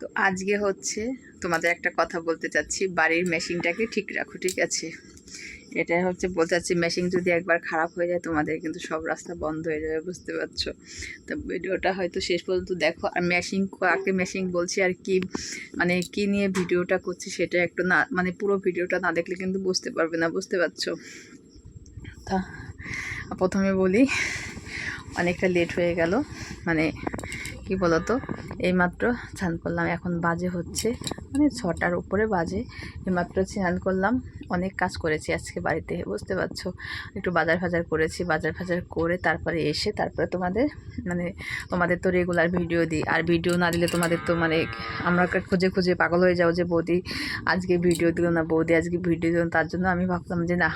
তো আজকে হচ্ছে তোমাদের একটা কথা বলতে চাচ্ছি, বাড়ির মেশিনটাকে ঠিক রাখো, ঠিক আছে? এটা হচ্ছে বলতে চাচ্ছি, মেশিন যদি একবার খারাপ হয়ে যায় তোমাদের কিন্তু সব রাস্তা বন্ধ হয়ে যাবে, বুঝতে পারছ? তো ভিডিওটা হয়তো শেষ পর্যন্ত দেখো, আর মেশিন কাকে মেশিন বলছি আর কি মানে কি নিয়ে ভিডিওটা করছি সেটা একটু না মানে পুরো ভিডিওটা না দেখলে কিন্তু বুঝতে পারবে না, বুঝতে পারছ? তা প্রথমে বলি, অনেকটা লেট হয়ে গেল মানে কি বলতো? এইমাত্র স্নান করলাম। এখন বাজে হচ্ছে মানে ছটার উপরে বাজে। এইমাত্র স্নান করলাম। অনেক কাজ করেছি আজকে বাড়িতে, বুঝতে পারছ? একটু বাজার ফাজার করেছি, বাজার ফাজার করে তারপরে এসে তারপরে তোমাদের মানে তোমাদের তো রেগুলার ভিডিও দিই। আর ভিডিও না দিলে তোমাদের তো মানে আমরা খুঁজে খুঁজে পাগল হয়ে যাও যে বৌদি আজকে ভিডিও দিল না, বৌদি আজকে ভিডিও দিল তার জন্য আমি ভাবলাম যে না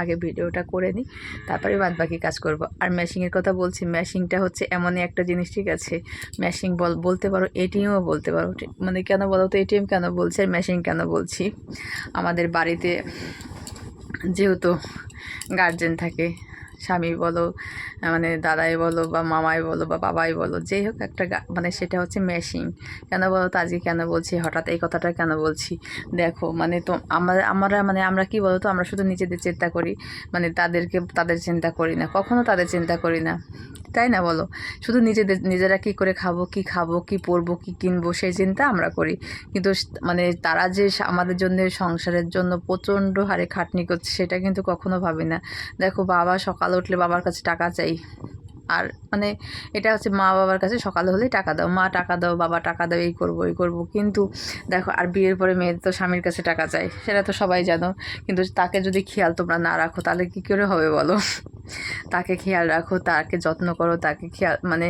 আগে ভিডিওটা করে নিই, তারপরে বাদ বাকি কাজ করব। আর ম্যাশিংয়ের কথা বলছি ম্যাশিংটা হচ্ছে এমনই একটা জিনিস, ঠিক আছে? ম্যাশিং বল, বলতে পারো এটিএমও বলতে পারো মানে কেন বলো তো এটিএম কেন বলছে আর ম্যাশিং কেন বলছি? আমাদের বাড়িতে যেহেতু গার্জেন থাকে স্বামী বলো মানে দাদাই বলো বা মামাই বলো বা বাবাই বলো, যেই হোক একটা মানে সেটা হচ্ছে মেশিন কেন বলো তো, আজকে কেন বলছি, হঠাৎ এই কথাটা কেন বলছি? দেখো মানে তো আমরা আমরা মানে আমরা কি বলো তো আমরা শুধু নিজেদের চিন্তা করি মানে তাদেরকে, তাদের চিন্তা করি না, কখনো তাদের চিন্তা করি না। তাই না বলো? শুধু নিজেদের, নিজেরা কি করে খাব, কি খাব, কি পরবো, কি কিনবো, সেই চিন্তা আমরা করি। কিন্তু মানে তারা যে আমাদের জন্য, সংসারের জন্য প্রচণ্ড হারে খাটনি করছে, সেটা কিন্তু কখনো ভাবি না। দেখো, বাবা সকালে উঠলে বাবার কাছে টাকা চাই। আর মানে এটা হচ্ছে মা বাবার কাছে সকালে হলেই টাকা দাও। মা টাকা দাও, বাবা টাকা দাও, এই করব এই করব। কিন্তু দেখো, আর বিয়ের পরে মেয়ে তো স্বামীর কাছে টাকা চাই সেটা তো সবাই জানো। কিন্তু তাকে যদি খেয়াল তোমরা না রাখো, তাহলে কী করে হবে বলো? তাকে খেয়াল রাখো, তাকে যত্ন করো, তাকে খেয়াল মানে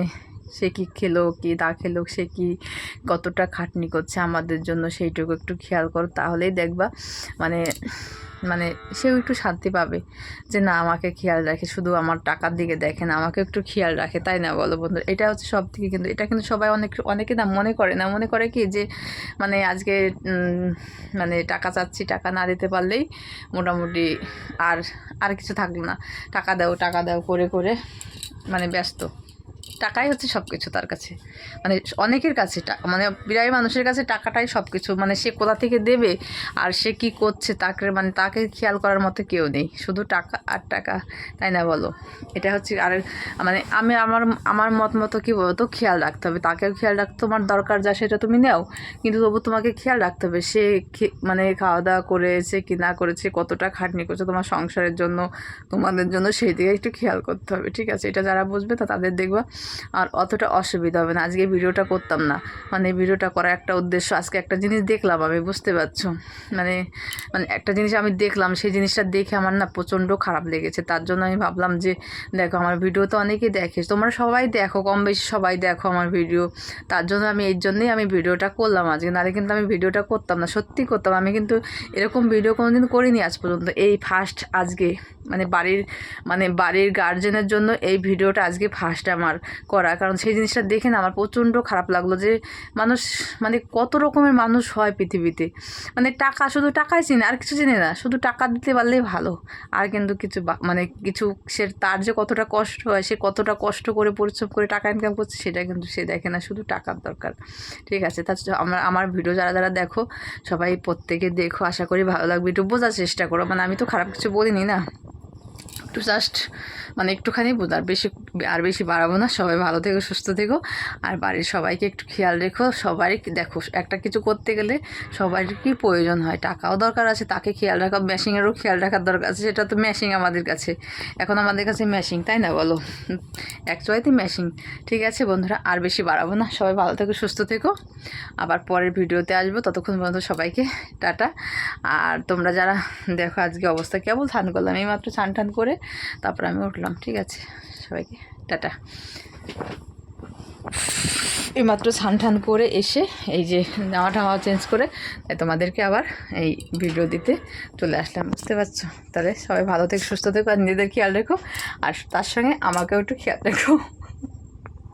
সে কি খেলো, কি না খেলো, সে কি কতটা খাটনি করছে আমাদের জন্য, সেইটুকু একটু খেয়াল করো। তাহলেই দেখবা মানে মানে সেও একটু শান্তি পাবে যে না, আমাকে খেয়াল রাখে, শুধু আমার টাকার দিকে দেখে না, আমাকে একটু খেয়াল রাখে, তাই না বলো বন্ধু? এটা হচ্ছে সব থেকে কিন্তু, এটা কিন্তু সবাই অনেক, অনেকে না মনে করে না, মনে করে কি যে মানে আজকে মানে টাকা চাচ্ছি, টাকা না দিতে পারলেই মোটামুটি আর আর কিছু থাকল না। টাকা দাও টাকা দাও, করে করে মানে ব্যস্ত। টাকাই হচ্ছে সব কিছু তার কাছে। মানে অনেকের কাছে মানে বিরাই মানুষের কাছে টাকাটাই সব কিছু মানে সে কোথা থেকে দেবে আর সে কি করছে তাকে মানে তাকে খেয়াল করার মতো কেউ নেই। শুধু টাকা আর টাকা, তাই না বলো? এটা হচ্ছে আর মানে আমি আমার আমার মত মতো কী বলতো, খেয়াল রাখতে হবে। তাকেও খেয়াল রাখতে তোমার দরকার যা সেটা তুমি নাও। কিন্তু তবু তোমাকে খেয়াল রাখতে হবে, সে মানে খাওয়া দাওয়া করেছে কি না করেছে, কতটা খাটনি করছে, তোমার সংসারের জন্য, তোমাদের জন্য সেই দিকে একটু খেয়াল করতে হবে। ঠিক আছে? এটা যারা বুঝবে তা তাদের দেখবা। আর অতটা অসুবিধা হবে না। আজকে ভিডিওটা করতাম না। মানে ভিডিওটা করার একটা উদ্দেশ্য, আজকে একটা জিনিস দেখলাম আমি, বুঝতে পারছ? মানে মানে একটা জিনিস আমি দেখলাম, সেই জিনিসটা দেখে আমার না প্রচণ্ড খারাপ লেগেছে। তার জন্য আমি ভাবলাম যে, দেখো আমার ভিডিও তো অনেকেই দেখে, তোমরা সবাই দেখো, কম বেশি সবাই দেখো আমার ভিডিও। তার জন্য আমি এই জন্যই আমি ভিডিওটা করলাম আজকে। নাহলে কিন্তু আমি ভিডিওটা করতাম না, সত্যি করতাম। আমি কিন্তু এরকম ভিডিও কোনোদিন করিনি আজ পর্যন্ত। এই ফার্স্ট আজকে মানে বাড়ির মানে বাড়ির গার্জেনের জন্য এই ভিডিওটা আজকে ফার্স্ট আমার। করা। কারণ সেই জিনিসটা দেখে না আমার প্রচণ্ড খারাপ লাগল যে মানুষ মানে কত রকমের মানুষ হয় পৃথিবীতে। মানে টাকা শুধু টাকাই চিনে, আর কিছু চিনে না। শুধু টাকা দিতে পারলেই ভালো। আর কিন্তু কিছু মানে কিছু সে তার যে কতটা কষ্ট হয়, সে কতটা কষ্ট করে পরিশ্রম করে টাকা ইনকাম করছে, সেটা কিন্তু সে দেখে না। শুধু টাকার দরকার। ঠিক আছে তার আমার আমার ভিডিও যারা যারা দেখো, সবাই প্রত্যেকে দেখো। আশা করি ভালো লাগবে। একটু বোঝার চেষ্টা করো। মানে আমি তো খারাপ কিছু বলিনি না। একটু জাস্ট মানে একটুখানি বোঝার। বেশি আর বেশি বাড়াবো না। সবাই ভালো থেকো, সুস্থ থেকো। আর বাড়ির সবাইকে একটু খেয়াল রেখো। সবাই দেখো, একটা কিছু করতে গেলে সবার কি প্রয়োজন হয়? টাকাও দরকার আছে, তাকে খেয়াল রাখা মেশিংয়েরও খেয়াল রাখার দরকার আছে। সেটা তো মেশিং আমাদের কাছে। এখন আমাদের কাছে মেশিং তাই না বলো? অ্যাকচুয়ালি মেশিং ঠিক আছে বন্ধুরা, আর বেশি বাড়াবো না। সবাই ভালো থেকো, সুস্থ থেকো। আবার পরের ভিডিওতে আসব। ততক্ষণ পর্যন্ত সবাইকে টাটা। আর তোমরা যারা দেখো আজকে অবস্থা কেবল স্নান করলাম এই মাত্র স্নান টান করে তারপর আমি উঠলাম। ঠিক আছে। সবাইকে। টাটা। এইমাত্র ছান ঠান করে এসে এই যে জামা ঠামা চেঞ্জ করে তোমাদেরকে আবার এই ভিডিও দিতে চলে আসলাম। বুঝতে পারছ? তাহলে সবাই ভালো থেকে, সুস্থ থেকো, আর নিজেদের খেয়াল রেখো। আর তার সঙ্গে আমাকেও একটু খেয়াল রেখো।